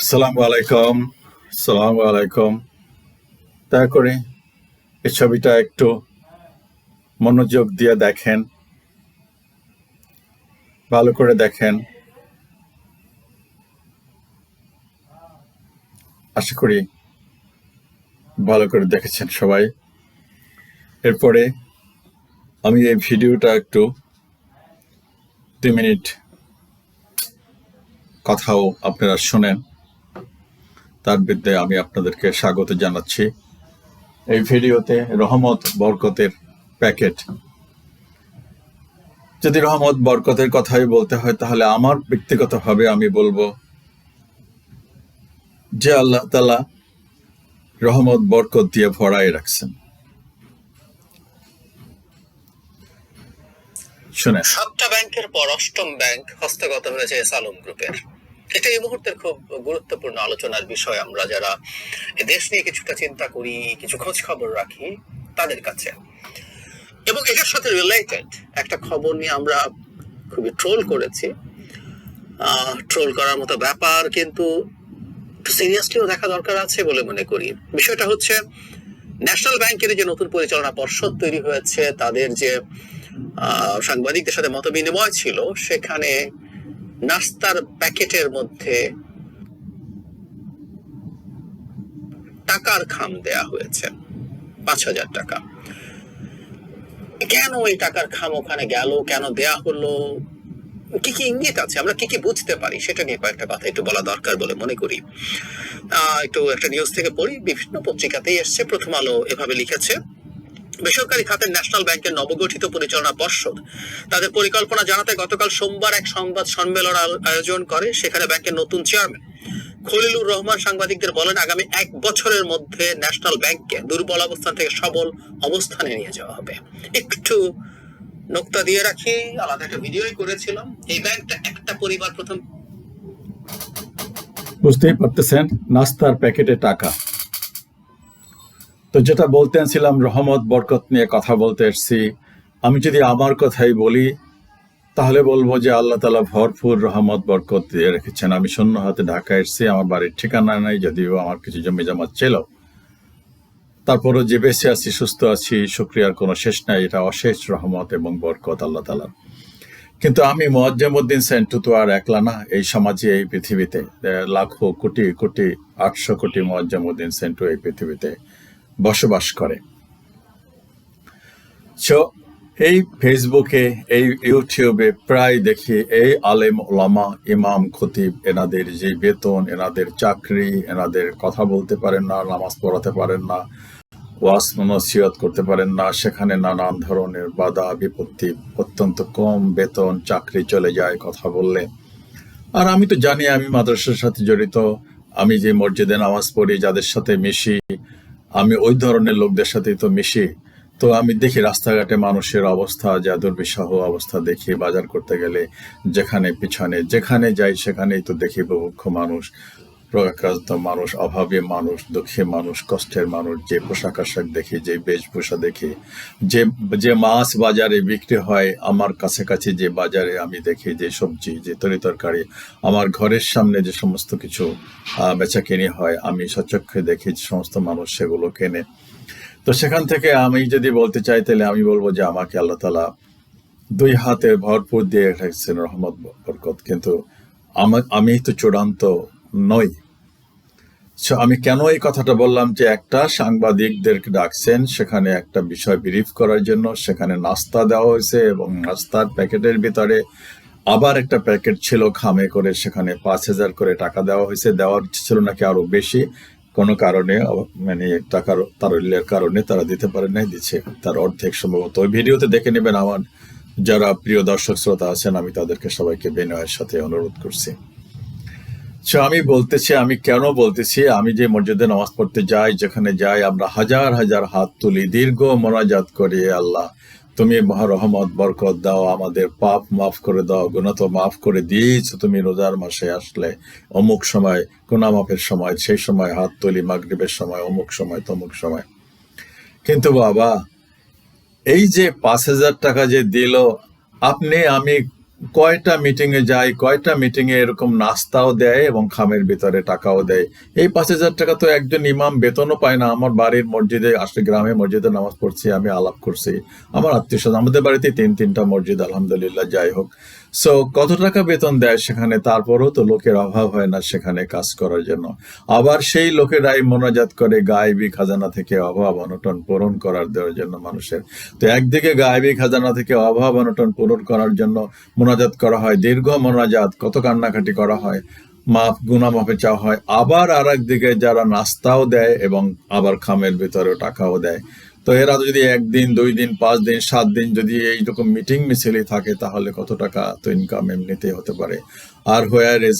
আসসালামু আলাইকুম আসসালামু আলাইকুম। দয়া করে এই ছবিটা একটু মনোযোগ দিয়ে দেখেন, ভালো করে দেখেন। আশা করি ভালো করে দেখেছেন সবাই। এরপরে আমি এই ভিডিওটা একটু দুই মিনিট কথাও আপনারা শোনেন। তার বিরুদ্ধে আমি আপনাদেরকে স্বাগত জানাচ্ছি। এই ভিডিওতে রহমত বরকতের প্যাকেট। যদি রহমত বরকতের কথাই বলতে হয়, তাহলে আমার ব্যক্তিগতভাবে আমি বলব যে আল্লাহ তালা রহমত বরকত দিয়ে ভরাই রাখছেন। শুনে সাতটা ব্যাংকের পর অষ্টম ব্যাংক হস্তগত হয়েছে এস আলম গ্রুপের। এটা এই মুহূর্তের খুব গুরুত্বপূর্ণ আলোচনার বিষয়। আমরা যারা দেশ নিয়ে কিছুটা চিন্তা করি, কিছু খোঁজ খবর রাখি, তাদের কাছে। এবং এটার সাথে রিলেটেড একটা খবর নিয়ে আমরা খুবই ট্রোল করেছি। ট্রোল করার মতো ব্যাপার, কিন্তু সিরিয়াসলিও দেখা দরকার আছে বলে মনে করি। বিষয়টা হচ্ছে ন্যাশনাল ব্যাংকের যে নতুন পরিচালনা পর্ষদ তৈরি হয়েছে, তাদের যে সাংবাদিকদের সাথে মত বিনিময় ছিল, সেখানে নাস্তার প্যাকেটের মধ্যে টাকার খাম দেয়া হয়েছে, পাঁচ হাজার টাকা। কেন এই টাকার খাম ওখানে গেল? কেন দেয়া হলো? কি কি ইঙ্গিত আছে? আমরা কি কি বুঝতে পারি? সেটা নিয়ে কয়েকটা কথা একটু বলা দরকার বলে মনে করি। একটু একটা নিউজ থেকে পড়ি। বিভিন্ন পত্রিকাতেই এসছে। প্রথম আলো এভাবে লিখেছে। বেসরকারি খাতের ন্যাশনাল ব্যাংকের নবগঠিত পরিচালনা পর্ষদ। তাদের পরিকল্পনা জানাতে গতকাল সোমবার এক সংবাদ সম্মেলন আয়োজন করে, সেখানে ব্যাংকের নতুন চেয়ারম্যান। খলিলুর রহমান সাংবাদিকদের বলেন, আগামী এক বছরের মধ্যে ন্যাশনাল ব্যাংককে দুর্বল অবস্থান থেকে সবল অবস্থানে নিয়ে যাওয়া হবে। একটু নোক্তা দিয়ে রাখি, আলাদা একটা ভিডিওই করেছিলাম। এই ব্যাংকটা একটা পরিবার প্রথম বুঝতেই পারতেছেন, নাস্তার প্যাকেটে টাকা। তো যেটা বলতে ছিলাম রহমত, বরকত নিয়ে কথা বলতে এসছি। আমি যদি আমার কথাই বলি, তাহলে বলব যে আল্লাহ তালা ভরপুর রহমত, বরকত দিয়ে রেখেছেন। আমি শূন্য হাতে ঢাকা এসছি, আমার বাড়ির ঠিকানা নাই, যদিও আমার কিছু জমি জমা ছিল। তারপরও যে বেঁচে আছি, সুস্থ আছি, শুক্রিয়ার কোনো শেষ নাই, এটা অশেষ রহমত এবং বরকত আল্লাহ তালার কিন্তু আমি মোয়াজ্জেমুদ্দিন সেন্টু তো আর একলা না, এই সমাজে, এই পৃথিবীতে লাখো, কোটি কোটি, আটশো কোটি মোয়াজ্জেমুদ্দিন সেন্টু এই পৃথিবীতে। বসবাস করে। এই ফেসবুকে এই ইউটিউবে প্রায় দেখি এই আলেম ওলামা, ইমাম, খতিব, এনাদের যে বেতন, এনাদের চাকরি, এনাদের কথা বলতে পারেন না, নামাজ পড়াতে পারেন না ওয়াস নসিহত করতে পারেন না, সেখানে নানান ধরনের বাধা, বিপত্তি, অত্যন্ত কম বেতন, চাকরি চলে যায় কথা বললে। আর আমি তো জানি আমি মাদ্রাসার সাথে জড়িত, আমি যে মসজিদে নামাজ পড়ি, যাদের সাথে মিশি আমি ওই ধরনের লোকদের সাথেই তো মিশি। তো আমি দেখি রাস্তাঘাটে মানুষের অবস্থা যা দুর্বিষহ অবস্থা দেখি বাজার করতে গেলে যেখানে পিছনে যেখানে যাই সেখানেই তো দেখি বুভুক্ষ মানুষ। প্রকাশিত মানুষ অভাবী মানুষ দুঃখী মানুষ কষ্টের মানুষ যে পোশাক আশাক দেখি যে বেশভূষা দেখি যে যে মাছ বাজারে বিক্রি হয় আমার কাছাকাছি যে বাজারে আমি দেখি যে সবজি যে তরি তরকারি আমার ঘরের সামনে যে সমস্ত কিছু আহ, বেচাকেনি হয় আমি সচক্ষে দেখি যে সমস্ত মানুষ সেগুলো কেনে। তো সেখান থেকে আমি যদি বলতে চাই তাহলে আমি বলব যে আমাকে আল্লাহ তালা দুই হাতে ভরপুর দিয়ে রাখছেন রহমত বরকত। কিন্তু আমা- তো চূড়ান্ত নই। আমি কেন এই কথাটা বললাম যে একটা সাংবাদিকদেরকে ডাকছেন, সেখানে একটা বিষয় ব্রিফ করার জন্য, সেখানে নাস্তা দেওয়া হয়েছে এবং নাস্তার প্যাকেটের ভিতরে আবার একটা প্যাকেট ছিল খামে করে, সেখানে পাঁচ হাজার করে টাকা দেওয়া হয়েছে। দেওয়ার ছিল নাকি আরও বেশি। কোনো কারণে মানে টাকার তারল্যের কারণে তারা দিতে পারে নাই, দিচ্ছে তার অর্ধেক সম্ভবত। ওই ভিডিওতে দেখে নেবেন আমার যারা প্রিয় দর্শক শ্রোতা আছেন, আমি তাদেরকে সবাইকে বিনয়ের সাথে অনুরোধ করছি। সো আমি বলতেছি, আমি কেন বলতেছি, আমি যে মসজিদে নামাজ পড়তে যাই, যেখানে যাই, আমরা হাজার হাজার হাত তুলি, দীর্ঘ মোনাজাত করি, "হে আল্লাহ। তুমি রহমত বরকত দাও, আমাদের পাপ মাফ করে দাও গুণা তো মাফ করে দিয়েছ তুমি রোজার মাসে আসলে। অমুক সময় গুণা মাফের সময়, সেই সময় হাত তুলি, মাগরিবের সময়, অমুক সময়, তমুক সময়। কিন্তু বাবা, এই যে পাঁচ হাজার টাকা যে দিল, আপনি, আমি কয়টা মিটিং এ যায়, কয়টা মিটিং এ এরকম নাস্তাও দেয় এবং খামের ভিতরে টাকাও দেয়। এই পাঁচ হাজার টাকা তো একজন ইমাম বেতনও পায় না। আমার বাড়ির মসজিদে, আসলে গ্রামে মসজিদে নামাজ পড়ছি, আমি আলাপ করছি। আমার আত্মীয় স্বজন আমাদের বাড়িতে তিন, তিনটা মসজিদ, আলহামদুলিল্লাহ, যাই হোক। সো কত টাকা বেতন দেয় সেখানে? তারপরেও তো লোকের অভাব হয় না সেখানে কাজ করার জন্য। আবার সেই লোকেরাই মোনাজাত করে গায়েবী খাজানা থেকে অভাব অনটন পূরণ করার দেওয়ার জন্য মানুষের। তো একদিকে গায়েবী খাজানা থেকে অভাব অনটন পূরণ করার জন্য মোনাজাত করা হয়, দীর্ঘ মোনাজাত, কত কান্নাকাটি করা হয় মাপ গুনা মাপে চাওয়া হয়। আবার আর একদিকে যারা নাস্তাও দেয় এবং আবার খামের ভিতরে টাকাও দেয়। তো এরা যদি একদিন দুই দিন পাঁচ দিন সাত দিন যদি এইরকম মিটিং মিছিলই থাকে, তাহলে কত টাকা তো ইনকাম এমনিতেই হতে পারে। আর হোয়ার ইজ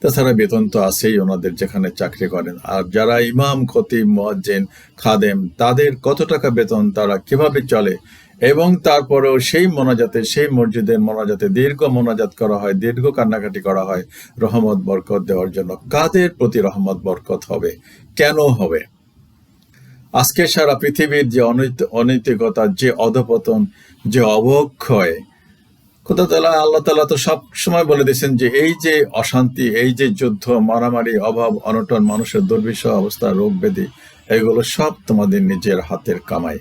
তাছাড়া বেতন তো আছেই ওনাদের যেখানে চাকরি করেন। আর যারা ইমাম, খতিব, মুয়াজ্জিন, খাদেম, তাদের কত টাকা বেতন, তারা কীভাবে চলে? এবং তারপরেও সেই মোনাজাতে, সেই মসজিদের মোনাজাতে দীর্ঘ মোনাজাত করা হয়, দীর্ঘ কান্নাকাটি করা হয়, রহমত, বরকত দেওয়ার জন্য। কাদের প্রতি রহমত, বরকত হবে? কেন হবে? আজকে সারা পৃথিবীর যে অনৈত- অনৈতিকতা যে অধপতন, যে অবক্ষয়, খোদা তালা আল্লাহ তালা তো সব সময় বলে দিয়েছেন যে এই যে অশান্তি, এই যে যুদ্ধ, মারামারি, অভাব, অনটন, মানুষের দুর্বিষহ অবস্থা, রোগ ব্যাধি, এগুলো সব তোমাদের নিজের হাতের কামাই।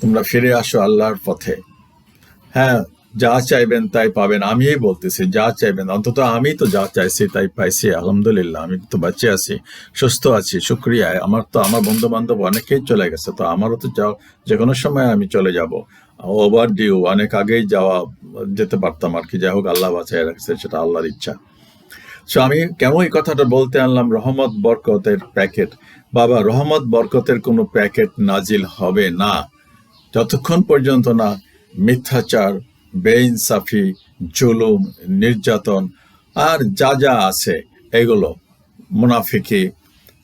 তোমরা ফিরে আসো আল্লাহর পথে। হ্যাঁ যা চাইবেন তাই পাবেন, আমিই বলতেছি, যা চাইবেন, অন্তত আমি তো যা চাইছি তাই পাইছি, আলহামদুলিল্লাহ, আমি তো বাঁচে আছি, সুস্থ আছি শুক্রিয়ায় আমার তো, আমার বন্ধু বান্ধব অনেকেই চলে গেছে, তো আমারও তো যাও যে কোনো সময় আমি চলে যাব। ওভার ডিউ, অনেক আগেই যাওয়া, যেতে পারতাম আর কি যাই হোক আল্লাহ বাঁচায় রাখছে, সেটা আল্লাহর ইচ্ছা। সো আমি কেন এই কথাটা বলতে আনলাম, রহমত বরকতের প্যাকেট। বাবা, রহমত বরকতের কোনো প্যাকেট নাজিল হবে না, যতক্ষণ পর্যন্ত না মিথ্যাচার বেইনসাফি, জুলুম, নির্যাতন আর যা যা আছে, এগুলো মুনাফিকি,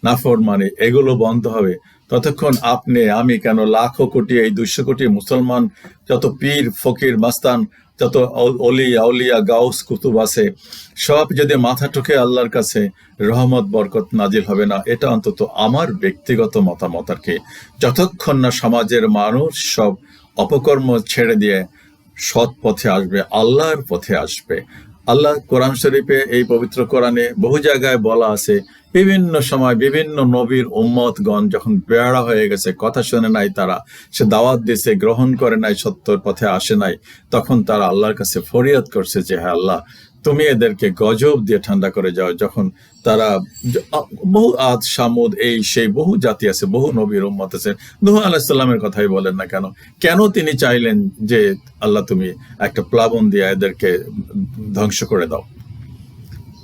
নাফরমানি, এগুলো বন্ধ হবে। ততক্ষণ আপনি, আমি কেন লাখো কোটি, এই দুইশো কোটি মুসলমান, যত পীর, ফকির, মাস্তান, যত অলি আউলিয়া, গাউস, কুতুব আছে, সব যদি মাথা ঠুকে আল্লাহর কাছে রহমত, বরকত নাজিল হবে না, এটা অন্তত আমার ব্যক্তিগত মতামত আর কি। যতক্ষণ না সমাজের মানুষ সব অপকর্ম ছেড়ে দিয়ে সৎ পথে আসবে, আল্লাহর পথে আসবে। আল্লাহ কোরআন শরীফে এই পবিত্র কোরআনে বহু জায়গায় বলা আছে, বিভিন্ন সময় বিভিন্ন নবীর উম্মতগণ যখন বেড়া হয়ে গেছে, কথা শুনে নাই তারা, সে দাওয়াত দিয়েছে, গ্রহণ করে নাই, সত্যর পথে আসে নাই, তখন তারা আল্লাহর কাছে ফরিয়াদ করছে যে হ্যাঁ আল্লাহ, তুমি এদেরকে গজব দিয়ে ঠান্ডা করে যাও। যখন তারা বহু আদ, সামুদ, এই, সেই, বহু জাতি আছে, বহু নবীর উম্মত আছে। নুহ আলাহিসাল্লামের কথাই বলেন না কেন? কেন তিনি চাইলেন যে, আল্লাহ তুমি একটা প্লাবন দিয়ে এদেরকে ধ্বংস করে দাও?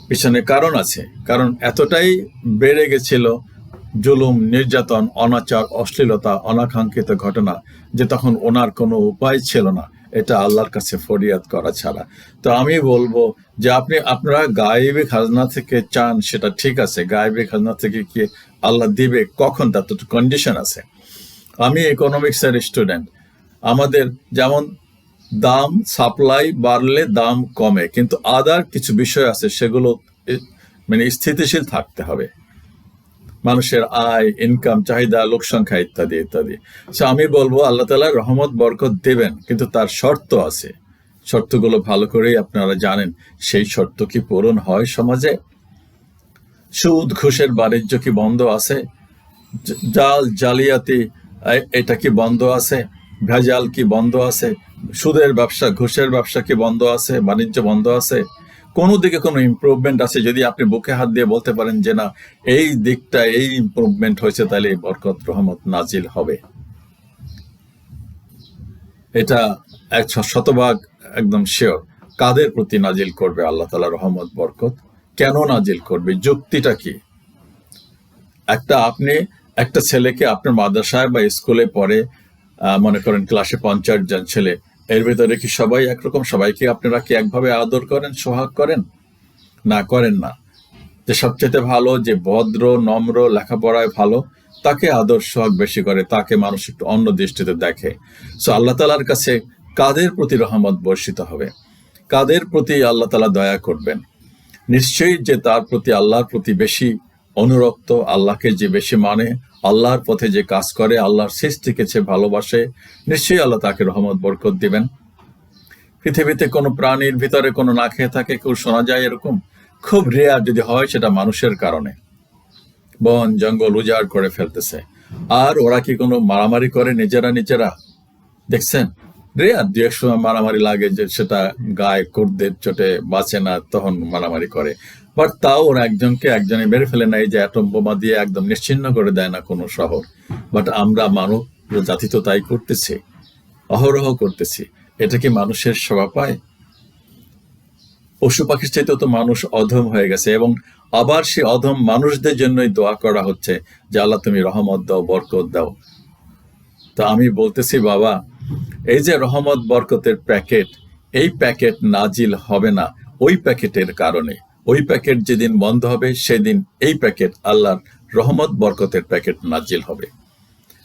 পিছনে কারণ আছে। কারণ এতটাই বেড়ে গেছিল জুলুম, নির্যাতন, অনাচার, অশ্লীলতা, অনাকাঙ্ক্ষিত ঘটনা, যে তখন ওনার কোনো উপায় ছিল না। এটা আল্লাহর কাছে ফরিয়াদ করা ছাড়া। তো আমি বলব যে আপনি, আপনারা গায়েবী খাজনা থেকে চান, সেটা ঠিক আছে। গায়েবী খাজনা থেকে কি আল্লাহ দিবে? কখন? তার তো কন্ডিশন আছে। আমি ইকোনমিক্সের স্টুডেন্ট আমাদের যেমন দাম সাপ্লাই বাড়লে দাম কমে, কিন্তু আদার কিছু বিষয় আছে, সেগুলো মানে স্থিতিশীল থাকতে হবে। মানুষের আয় ইনকাম চাহিদা লোক সংখ্যা ইত্যাদি ইত্যাদি। সো আমি বলব, আল্লাহ তালা রহমত, বরকত দেবেন, কিন্তু তার শর্ত আছে। শর্তগুলো ভালো করেই আপনারা জানেন, সেই শর্ত কি পূরণ হয় সমাজে? সুদ, ঘুষের বাণিজ্য কি বন্ধ আছে? জাল, জালিয়াতি এটা কি বন্ধ আছে? ভেজাল কি বন্ধ আছে? সুদের ব্যবসা, ঘুষের ব্যবসা কি বন্ধ আছে? বাণিজ্য বন্ধ আছে? কোনো দিকে কোনো ইমপ্রুভমেন্ট আছে? যদি আপনি বুকে হাত দিয়ে বলতে পারেন যে না, এই দিকটা এই ইমপ্রুভমেন্ট হয়েছে, তাহলে বরকত, রহমত নাজিল হবে। এটা একশো শতভাগ একদম শিওর কাদের প্রতি নাজিল করবে আল্লাহ তালা রহমত, বরকত? কেন নাজিল করবে? যুক্তিটা কি? একটা আপনি, একটা ছেলেকে আপনার মাদ্রাসায় বা স্কুলে পড়ে মনে করেন ক্লাসে পঞ্চাশ জন ছেলে এর ভিতরে কি সবাই একরকম? সবাইকে আপনারা কি একভাবে আদর করেন, সোহাগ করেন? না করেন না। যে সবচেয়ে ভালো, যে ভদ্র, নম্র, লেখাপড়ায় ভালো, তাকে আদর, সোহাগ বেশি করে, তাকে মানুষ একটু অন্য দৃষ্টিতে দেখে। সো আল্লাহ তালার কাছে কাদের প্রতি রহমত বর্ষিত হবে? কাদের প্রতি আল্লাহ তালা দয়া করবেন? নিশ্চয়ই যে তার প্রতি, আল্লাহর প্রতি বেশি অনুরক্ত, আল্লাহকে যে বেশি মানে আল্লাহর পথে যে কাজ করে, আল্লাহর সৃষ্টিকে সে ভালোবাসে, নিশ্চয়ই আল্লাহ তাকে রহমত, বরকত দিবেন। পৃথিবীতে কোনো প্রাণীর ভিতরে কোনো না খেয়ে থাকে, কেউ শোনা যায় এরকম? খুব রেয়ার যদি হয় সেটা মানুষের কারণে। বন, জঙ্গল উজাড় করে ফেলতেছে। আর ওরা কি কোনো মারামারি করে নিজেরা নিজেরা? দেখছেন? রেয়ার দু এক সময় মারামারি লাগে যে সেটা গায়ে কোটদের চোটে বাঁচে না, তখন মারামারি করে। বাট তাও ওরা একজনকে একজনে মেরে ফেলে না এই যে অ্যাটম বোমা দিয়ে একদম নিশ্চিন্ন করে দেয় না কোনো শহর। বাট আমরা মানব জাতি তো তাই করতেছি, অহরহ করতেছি। এটা কি মানুষের শোভা পায়? পশু পাখির চাইতেও তো মানুষ অধম হয়ে গেছে এবং আবার সে অধম মানুষদের জন্যই দোয়া করা হচ্ছে যে, আল্লাহ তুমি রহমত দাও, বরকত দাও। তা আমি বলতেছি, বাবা এই যে রহমত বরকতের প্যাকেট, এই প্যাকেট নাজিল হবে না ওই প্যাকেটের কারণে। ওই প্যাকেট যেদিন বন্ধ হবে, সেদিন এই প্যাকেট আল্লাহর রহমত বরকতের প্যাকেট নাজিল হবে।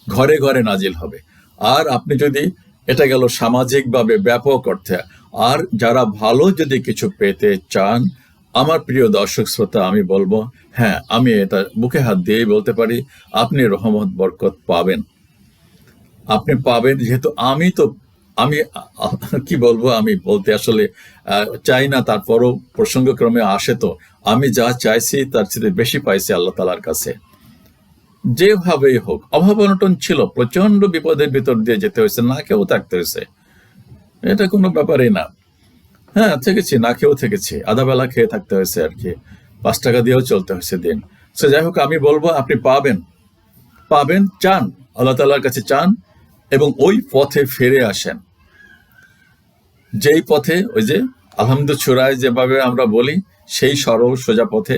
ঘরে ঘরে নাজিল হবে। আর আপনি যদি, এটা গেল সামাজিকভাবে ব্যাপক অর্থে, আর যারা ভালো যদি কিছু পেতে চান, আমার প্রিয় দর্শক শ্রোতা, আমি বলব হ্যাঁ আমি এটা বুকে হাত দিয়েই বলতে পারি, আপনি রহমত বরকত পাবেন। আপনি পাবেন, যেহেতু আমি তো, আমি কি বলব, আমি বলতে আসলে চাই না, তারপরও প্রসঙ্গক্রমে আসে তো। আমি যা চাইছি, তার চেয়ে বেশি পাইছি আল্লাহ তালার কাছে। যেভাবেই হোক, অভাব অনটন ছিল প্রচণ্ড বিপদের ভিতর দিয়ে যেতে হয়েছে, না কেউ থাকতে হয়েছে। এটা কোনো ব্যাপারই না। হ্যাঁ থেকেছি, না খেয়েও থেকেছি। আধা বেলা খেয়ে থাকতে হয়েছে আর কি। পাঁচ টাকা দিয়েও চলতে হয়েছে দিন। সে যাই হোক, আমি বলব, আপনি পাবেন। পাবেন, চান। আল্লাহ তালার কাছে চান। এবং ওই পথে ফিরে আসেন। যেই পথে ওই যে আলহামদু ছুরায় যেভাবে আমরা বলি, সেই সরল সোজা পথে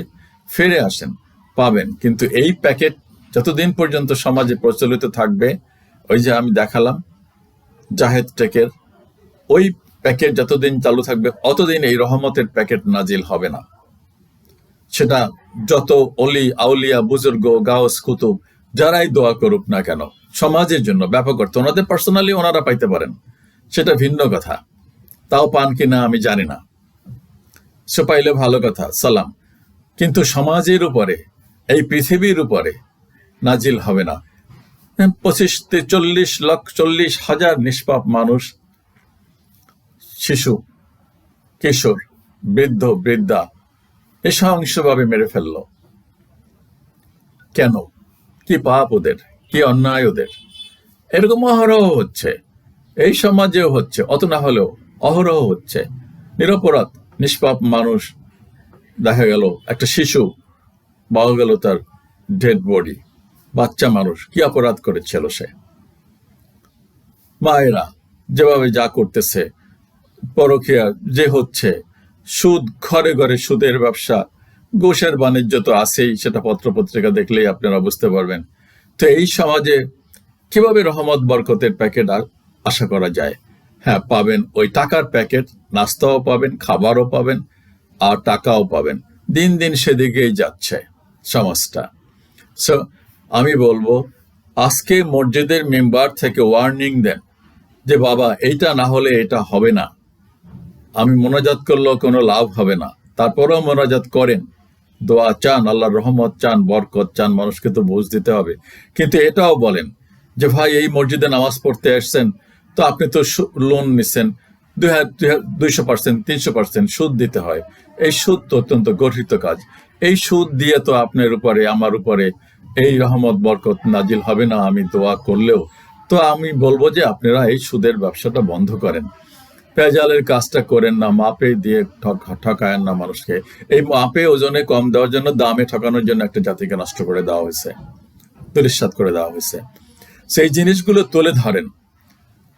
ফিরে আসেন, পাবেন। কিন্তু এই প্যাকেট যতদিন পর্যন্ত সমাজে প্রচলিত থাকবে, ওই যে আমি দেখালাম, জাহেদ টেকের, ওই প্যাকেট যতদিন চালু থাকবে, অতদিন এই রহমতের প্যাকেট নাজিল হবে না। সেটা যত অলি, আউলিয়া, বুজুর্গ গাওস কুতুব, যারাই দোয়া করুক না কেন সমাজের জন্য ব্যাপক অর্থ। ওনাদের পার্সোনালি ওনারা পাইতে পারেন। সেটা ভিন্ন কথা। তাও পান কিনা আমি জানি না। সে পাইলে ভালো কথা, সালাম। কিন্তু সমাজের উপরে, এই পৃথিবীর উপরে নাজিল হবে না। পঁচিশ তে- চল্লিশ লক্ষ চল্লিশ হাজার নিষ্পাপ মানুষ, শিশু, কিশোর, বৃদ্ধ, বৃদ্ধা, এ সহিংসভাবে মেরে ফেলল। কেন? কি পাপ ওদের? কি অন্যায় ওদের? এরকম অহরহ হচ্ছে। এই সমাজেও হচ্ছে, অত না হলেও অহরহ হচ্ছে। নিরপরাধ, নিষ্পাপ মানুষ, দেখা গেল একটা শিশু, পাওয়া গেল তার ডেড বডি বাচ্চা মানুষ, কি অপরাধ করেছিল সে? মায়েরা যেভাবে যা করতেছে, পরকিয়া যে হচ্ছে, সুদ, ঘরে ঘরে সুদের ব্যবসা ঘুষের বাণিজ্য তো আছেই, সেটা পত্রপত্রিকা দেখলেই আপনারা বুঝতে পারবেন। তো এই সমাজে কীভাবে রহমত, বরকতের প্যাকেট আশা করা যায়? হ্যাঁ পাবেন ওই টাকার প্যাকেট, নাস্তাও পাবেন, খাবারও পাবেন আর টাকাও পাবেন। দিন দিন সেদিকেই যাচ্ছে সমাজটা। সো আমি বলব, আজকে মসজিদের মেম্বার থেকে ওয়ার্নিং দেন যে, বাবা, এইটা না হলে এটা হবে না। আমি মোনাজাত করলেও কোনো লাভ হবে না। তারপরেও মোনাজাত করেন। দোয়া চান, আল্লাহর রহমত চান, বরকত চান, মানুষকে তো বুঝ দিতে হবে। কিন্তু এটাও বলেন যে, ভাই, এই মসজিদে নামাজ পড়তে আসছেন তো আপনি তো লোন নিছেন, দুই দুইশো পার্সেন্ট, তিনশো পার্সেন্ট সুদ দিতে হয়। এই সুদ তো অত্যন্ত গঠিত কাজ। এই সুদ দিয়ে তো আপনার উপরে, আমার উপরে এই রহমত, বরকত নাজিল হবে না, আমি দোয়া করলেও। তো আমি বলব যে, আপনারা এই সুদের ব্যবসাটা বন্ধ করেন। পেঁয়াজালের কাজটা করেন না, মাপে দিয়ে ঠকায়েন না মানুষকে। এই মাপে ওজনে কম দেওয়ার জন্য দামে ঠকানোর জন্য একটা জাতিকে নষ্ট করে দেওয়া হয়েছে তুলিস্বাদ করে দেওয়া হয়েছে। সেই জিনিসগুলো তুলে ধরেন।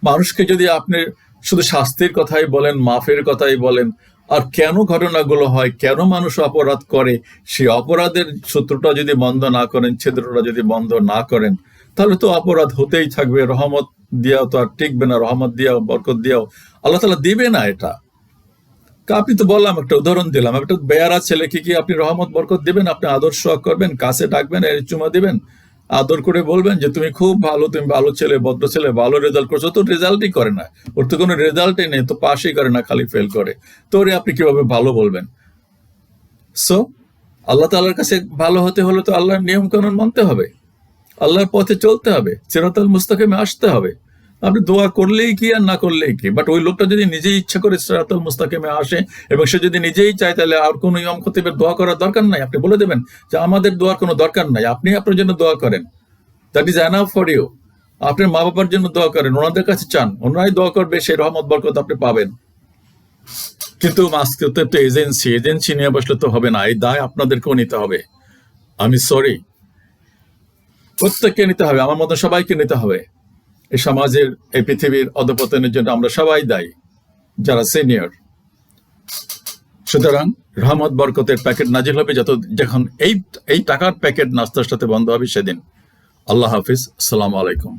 মানুষকে যদি আপনি শুধু শাস্তির কথাই বলেন মাফের কথাই বলেন, আর কেন ঘটনাগুলো হয়, কেন মানুষ অপরাধ করে সেই অপরাধের সূত্রটা যদি বন্ধ না করেন, ছিদ্রটা যদি বন্ধ না করেন, তাহলে তো অপরাধ হতেই থাকবে। রহমত দিয়াও তো আর টিকবে না, রহমত দিয়াও, বরকত দিয়াও আল্লাহ তালা দিবে না এটা। আপনি তো বললাম, একটা উদাহরণ দিলাম। একটা বেয়ারা ছেলেকে কি আপনি রহমত, বরকত দিবেন, আপনি আদর্শ করবেন, কাছে ডাকবেন, এর চুমা দিবেন, আদর করে বলবেন যে, তুমি খুব ভালো, তুমি ভালো ছেলে, ভদ্র ছেলে, ভালো রেজাল্ট করছ। তো রেজাল্টই করে না। ওর তো কোনো রেজাল্টই নেই, তো পাশই করে না, খালি ফেল করে। তো ওরে আপনি কীভাবে ভালো বলবেন? সো আল্লাহ তাআলার কাছে ভালো হতে হলে তো আল্লাহর নিয়ম কানুন মানতে হবে। আল্লাহর পথে চলতে হবে। সিরাতাল মুস্তাকিমে আসতে হবে। আপনি দোয়া করলেই কি আর না করলেই কি? বাট ওই লোকটা যদি নিজেই ইচ্ছা করে সিরাতুল মুস্তাকিমে আসে এবং সে যদি নিজেই চায় তাহলে আর কোনো ইমাম খতিবের দোয়া করার দরকার নাই? আপনি বলে দেবেন যে আমাদের দোয়ার কোনো দরকার নাই। আপনি আপনার জন্য দোয়া করেন। That is enough for you আপনার মা বাবার জন্য দোয়া করেন, ওনাদের কাছে চান। ওনারাই দোয়া করবে, সেই রহমত, বরকত আপনি পাবেন। কিন্তু আজকে তো একটা এজেন্সি এজেন্সি নিয়ে বসলে তো হবে না। এই দায় আপনাদেরকেও নিতে হবে। আমি সরি প্রত্যেককে নিতে হবে, আমার মতো সবাইকে নিতে হবে। এই সমাজের, এই পৃথিবীর অধপতনের জন্য আমরা সবাই দায়ী, যারা সিনিয়র। সুতরাং রহমত, বরকতের প্যাকেট নাজিল হবে যত, যখন এই এই টাকার প্যাকেট নাস্তার সাথে বন্ধ হবে সেদিন। আল্লাহ হাফিজ। আসসালামু আলাইকুম।